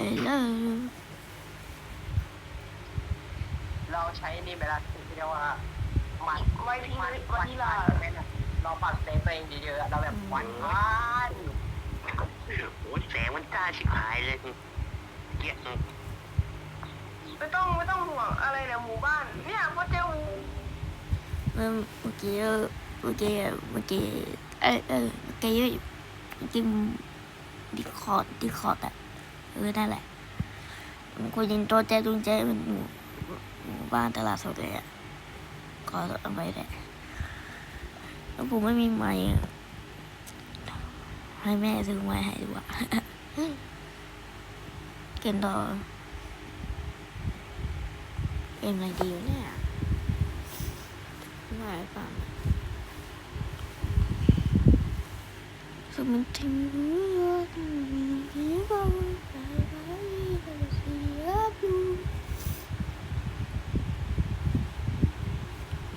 hello เราใช้นี่ไปละที่เรียกว่ามันไว้ทิ้งมันไว้ที่ลา เราปัดเซฟตัวเองเยอะๆเราแบบหวันบ้านโอ้ยแสงมันจ้าชิบหายเลยเกลียดไม่ต้องไม่ต้องห่วงอะไรเนี่ยหมู่บ้าน เนี่ยพอเจอหมู่เมื่อเมื่อกี้เมื่อกี้เมื่อกี้เออเออเมื่อกี้เมื่อกี้ดิคอร์ดดิคอร์ดอะ เออนั่นแหละคนยิงตัวเจ๊ตุงเจ๊เป็นหมู่หมู่บ้านตลาดสดเลยอะขอเอาไปเลยแล้วผมไม่มีไม้ให้แม่ซื้อไม้ให้ดีกว่าเกมต่อเกมอะไรดีวะเนี่ยไม่ไหวป่ะสมมติที่รู้ว่ามีที่บ้างแต่ไม่ได้เสียดู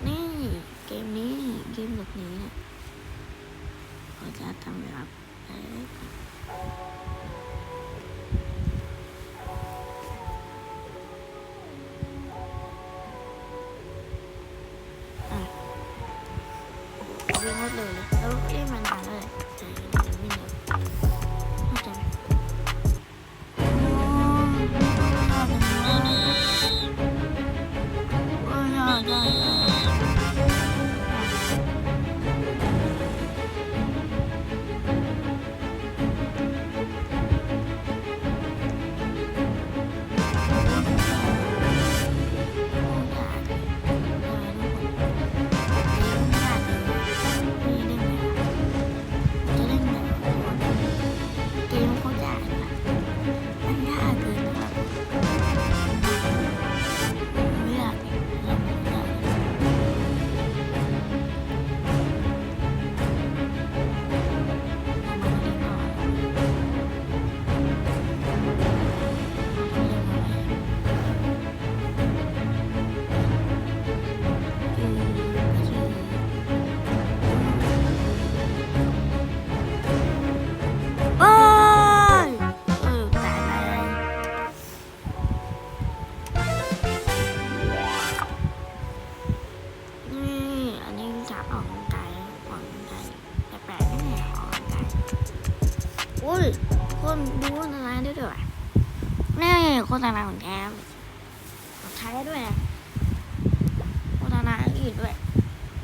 นี่เกมนี้ เกมแบบนี้เนี่ยเขาจะทำแบบเอ๊ะวิ่งรถเลยแล้วเอ๊ะมันมาเลย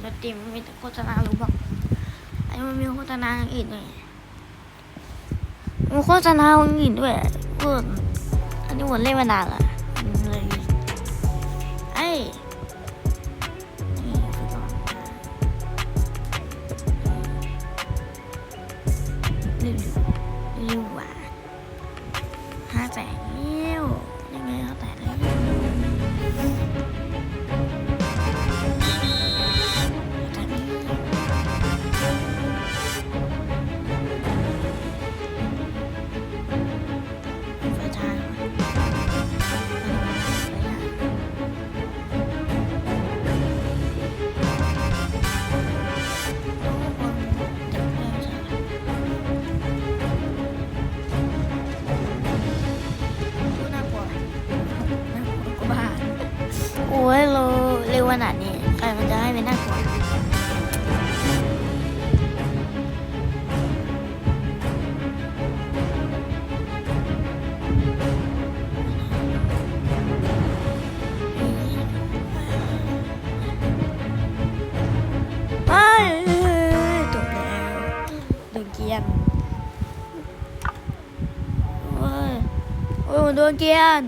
แล้วติมมีแต่โฆษณารู้บอกอันนี้มันมีโฆษณาอื่นด้วยมันโฆษณาอื่นด้วยพวกอันนี้ผมเล่นมานานละเลยไอ้ ขนาดนี้ใครมันจะให้ไปนั่งโอ้ยโหัวโดนเกียน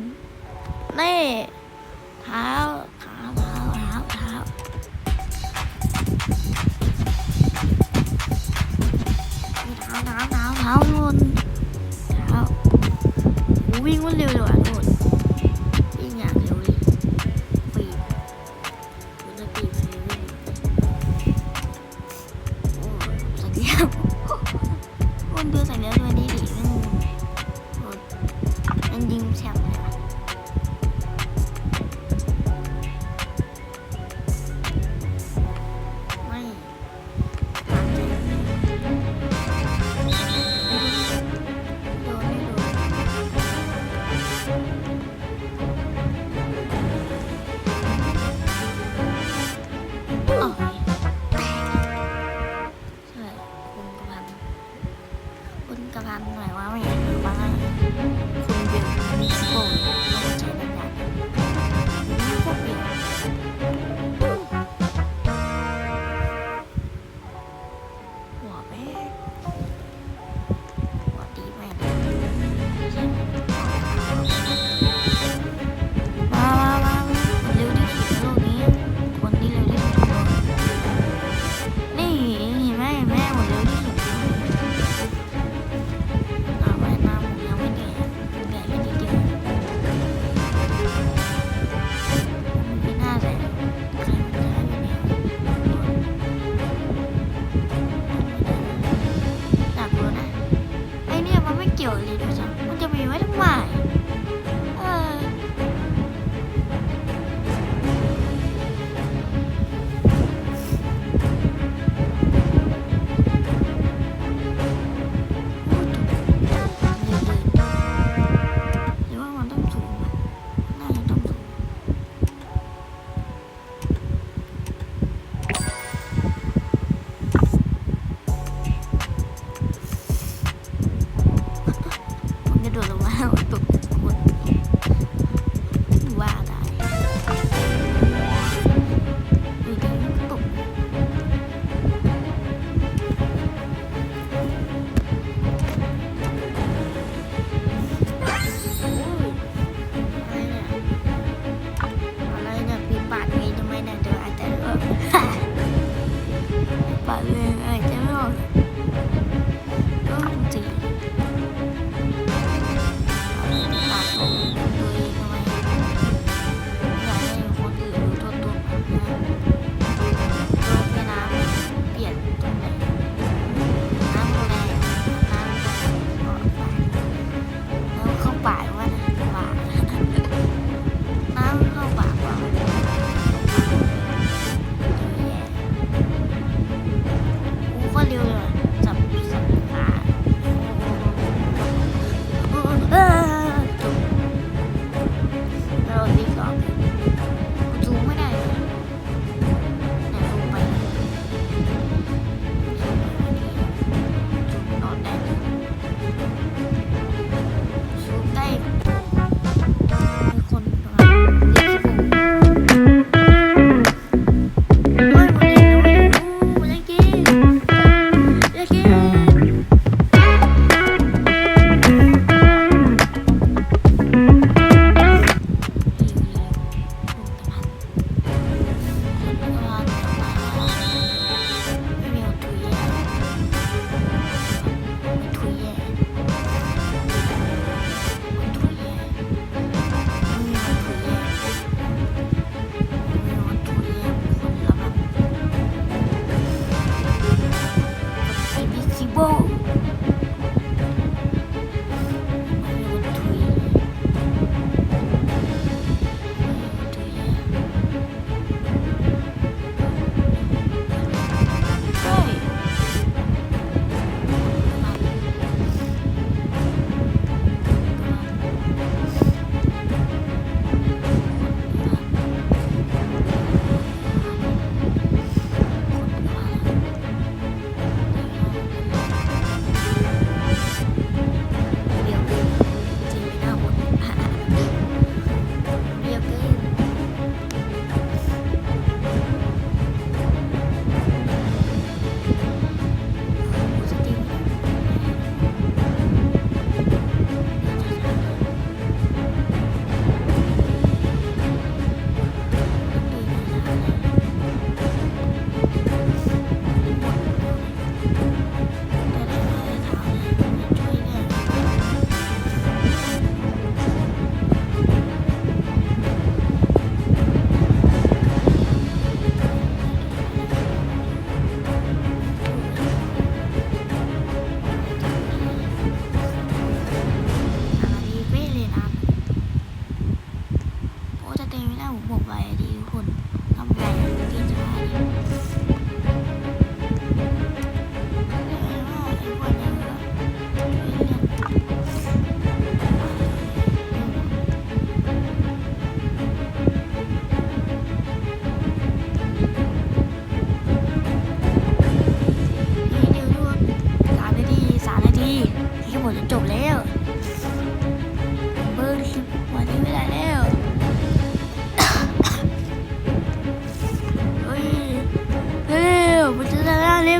นี่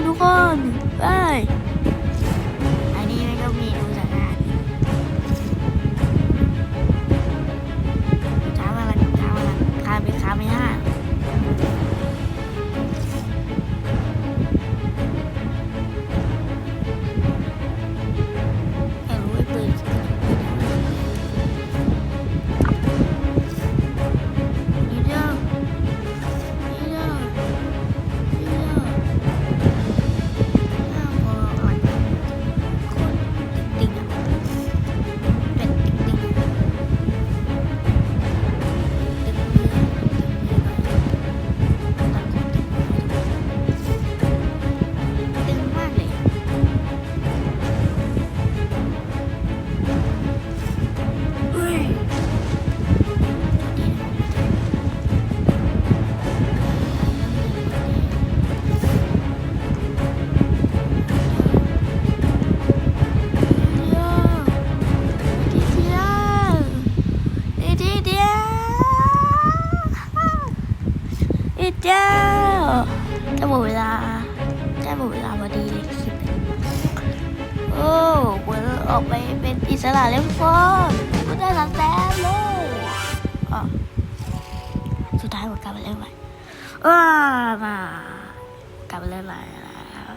ทุกคน ไป จะหมดเวลาจะหมดเวลาพอดีเลยคลิปเนี่ยโอ้กูออกไปเป็นอิสระแล้วทุกคนกูได้สามแต้มเลยอสุดท้ายผมกลับมาเล่นใหม่ว้ามากลับมาเล่นใหม่แล้ว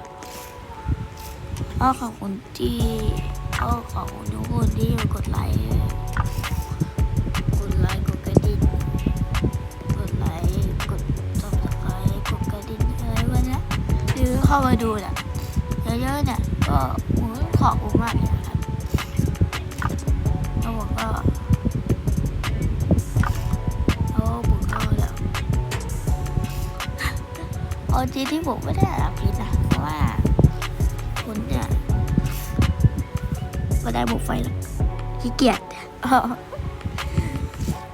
ก็ขอบคุณที่ก็ขอบคุณทุกคนที่กดไลค์ เข้ามาดูเนี่ยเยอะๆเนี่ยก็ผมขอบคุณมากเลยนะครับแล้วผมก็แล้วผมก็แบบเอาจริงที่ผมไม่ได้อัดคลิปนะเพราะว่าคุณเนี่ยไม่ได้บุกไฟหรอกขี้เกียจ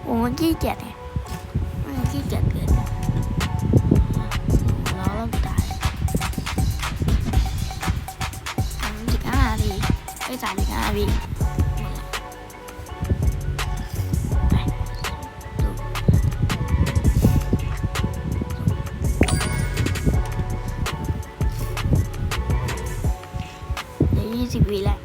ผมมันขี้เกียจไงขี้เกียจ อ้สามสิบห้านาทีหมดละไดูเหลือยี่สิบวิแล้ว